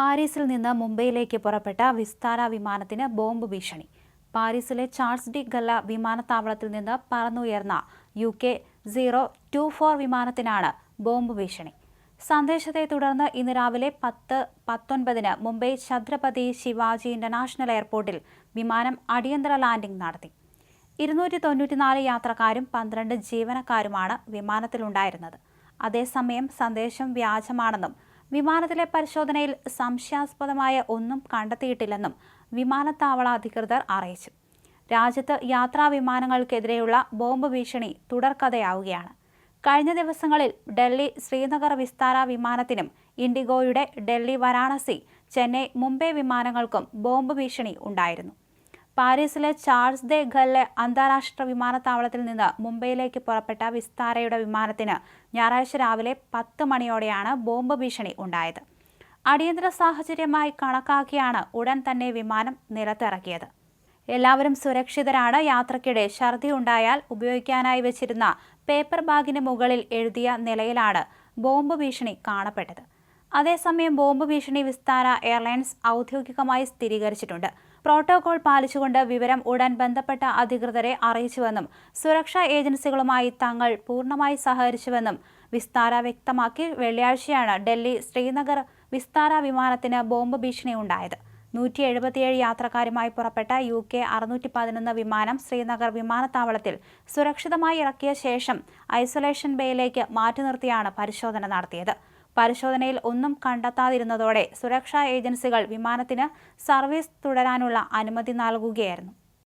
പാരീസിൽ നിന്ന് മുംബൈയിലേക്ക് പുറപ്പെട്ട വിസ്താര വിമാനത്തിന് ബോംബ് ഭീഷണി. പാരീസിലെ ചാൾസ് ഡി ഗല്ല വിമാനത്താവളത്തിൽ നിന്ന് പറന്നുയർന്ന U K zero two four വിമാനത്തിനാണ് bomb ഭീഷണി. സന്ദേശത്തെ തുടർന്ന് ഇന്ന് രാവിലെ പത്ത് പത്തൊൻപതിന് മുംബൈ ഛത്രപതി ശിവാജി ഇന്റർനാഷണൽ എയർപോർട്ടിൽ വിമാനം അടിയന്തര ലാൻഡിംഗ് നടത്തി. ഇരുന്നൂറ്റി തൊണ്ണൂറ്റിനാല് യാത്രക്കാരും പന്ത്രണ്ട് ജീവനക്കാരുമാണ് വിമാനത്തിലുണ്ടായിരുന്നത്. അതേസമയം സന്ദേശം വ്യാജമാണെന്നും വിമാനത്തിലെ പരിശോധനയിൽ സംശയാസ്പദമായ ഒന്നും കണ്ടെത്തിയിട്ടില്ലെന്നും വിമാനത്താവള അധികൃതർ അറിയിച്ചു. രാജ്യത്ത് യാത്രാ വിമാനങ്ങൾക്കെതിരെയുള്ള ബോംബ് ഭീഷണി തുടർക്കഥയാവുകയാണ്. കഴിഞ്ഞ ദിവസങ്ങളിൽ ഡൽഹി ശ്രീനഗർ വിസ്താര വിമാനത്തിനും ഇൻഡിഗോയുടെ ഡൽഹി വാരാണസി ചെന്നൈ മുംബൈ വിമാനങ്ങൾക്കും ബോംബ് ഭീഷണി ഉണ്ടായിരുന്നു. പാരീസിലെ ചാൾസ് ദേ ഗല്ലെ അന്താരാഷ്ട്ര വിമാനത്താവളത്തിൽ നിന്ന് മുംബൈയിലേക്ക് പുറപ്പെട്ട വിസ്താരയുടെ വിമാനത്തിന് ഞായറാഴ്ച രാവിലെ പത്ത് മണിയോടെയാണ് ബോംബ് ഭീഷണി ഉണ്ടായത്. അടിയന്തര സാഹചര്യമായി കണക്കാക്കിയാണ് ഉടൻ തന്നെ വിമാനം നിലത്തിറക്കിയത് എല്ലാവരും സുരക്ഷിതരാണ്. യാത്രക്കിടെ ഛർദി ഉണ്ടായാൽ ഉപയോഗിക്കാനായി വെച്ചിരുന്ന പേപ്പർ ബാഗിന് മുകളിൽ എഴുതിയ നിലയിലാണ് ബോംബ് ഭീഷണി കാണപ്പെട്ടത്. അതേസമയം ബോംബ് ഭീഷണി വിസ്താര എയർലൈൻസ് ഔദ്യോഗികമായി സ്ഥിരീകരിച്ചിട്ടുണ്ട്. പ്രോട്ടോകോൾ പാലിച്ചുകൊണ്ട് വിവരം ഉടൻ ബന്ധപ്പെട്ട അധികൃതരെ അറിയിച്ചുവെന്നും സുരക്ഷാ ഏജൻസികളുമായി തങ്ങൾ പൂർണമായി സഹകരിച്ചുവെന്നും വിസ്താര വ്യക്തമാക്കി വെള്ളിയാഴ്ചയാണ് ഡൽഹി ശ്രീനഗർ വിസ്താര വിമാനത്തിന് ബോംബ് ഭീഷണി ഉണ്ടായത് നൂറ്റി എഴുപത്തിയേഴ് യാത്രക്കാരുമായി പുറപ്പെട്ട യു കെ അറുന്നൂറ്റി പതിനൊന്ന് വിമാനം ശ്രീനഗർ വിമാനത്താവളത്തിൽ സുരക്ഷിതമായി ഇറക്കിയ ശേഷം ഐസൊലേഷൻ ബേയിലേക്ക് മാറ്റി നിർത്തിയാണ് പരിശോധന നടത്തിയത്. പരിശോധനയിൽ ഒന്നും കണ്ടെത്താതിരുന്നതോടെ സുരക്ഷാ ഏജൻസികൾ വിമാനത്തിന് സർവീസ് തുടരാനുള്ള അനുമതി നൽകുകയായിരുന്നു